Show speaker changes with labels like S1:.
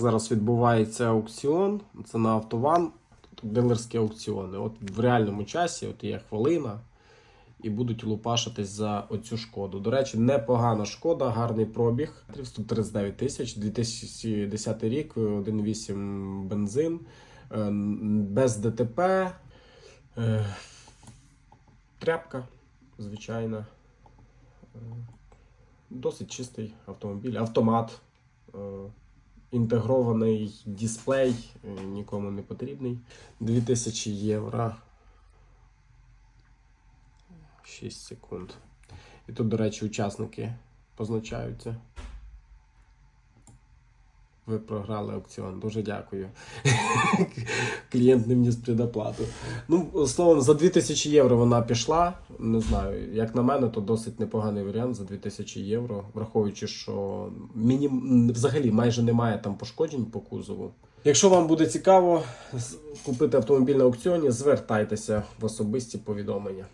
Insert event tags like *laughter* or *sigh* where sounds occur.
S1: Зараз відбувається аукціон. Це на Автован. Дилерські аукціони. От в реальному часі от є хвилина. І будуть лупашитись за оцю шкоду. До речі, непогана шкода, гарний пробіг. 139 тисяч, 2010 рік, 1,8 бензин, е, без ДТП. е, Тряпка, звичайна. Е, Досить чистий автомобіль. Автомат. Інтегрований дисплей, е, нікому не потрібний. 2000 євро. 6 секунд. І тут, до речі, учасники позначаються. Ви програли аукціон. Дуже дякую. *laughs* Клієнт не вніс предоплату. Ну, словом, за 2000 євро вона пішла. Не знаю, як на мене, то досить непоганий варіант за 2000 євро, враховуючи, що мінім... взагалі майже немає там пошкоджень по кузову. Якщо вам буде цікаво купити автомобіль на аукціоні, звертайтеся в особисті повідомлення.